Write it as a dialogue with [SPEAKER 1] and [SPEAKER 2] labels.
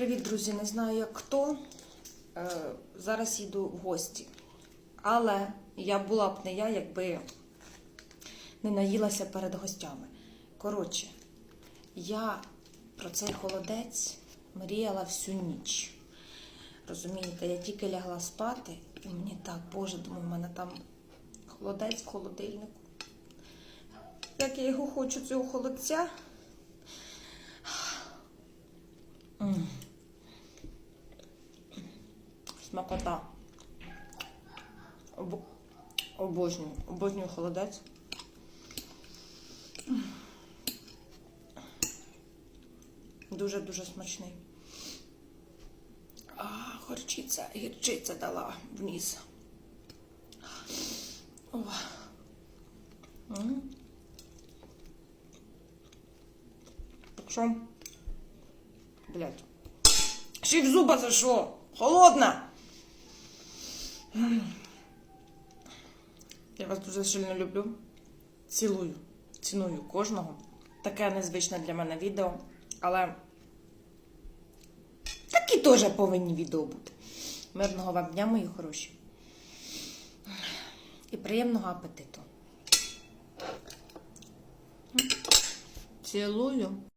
[SPEAKER 1] Привіт, друзі! Не знаю, як хто. Е, зараз їду в гості. Але я була б не я, якби не наїлася перед гостями. Коротше, я про цей холодець мріяла всю ніч. Розумієте, я тільки лягла спати, і мені так, Боже, думаю, в мене там холодець в холодильнику. Як я його хочу, цього холодця. Смакота. Об... Обожнюю. Обожнюю холодець. Дуже-дуже смачний. А, горчиця, гірчиця дала вниз. О. М. Так що? Блядь. Ще в зуба зайшло. Холодна. Я вас дуже сильно люблю. Цілую. Ціную кожного. Таке незвичне для мене відео. Але такі теж повинні відео бути. Мирного вам дня, мої хороші. І приємного апетиту. Цілую.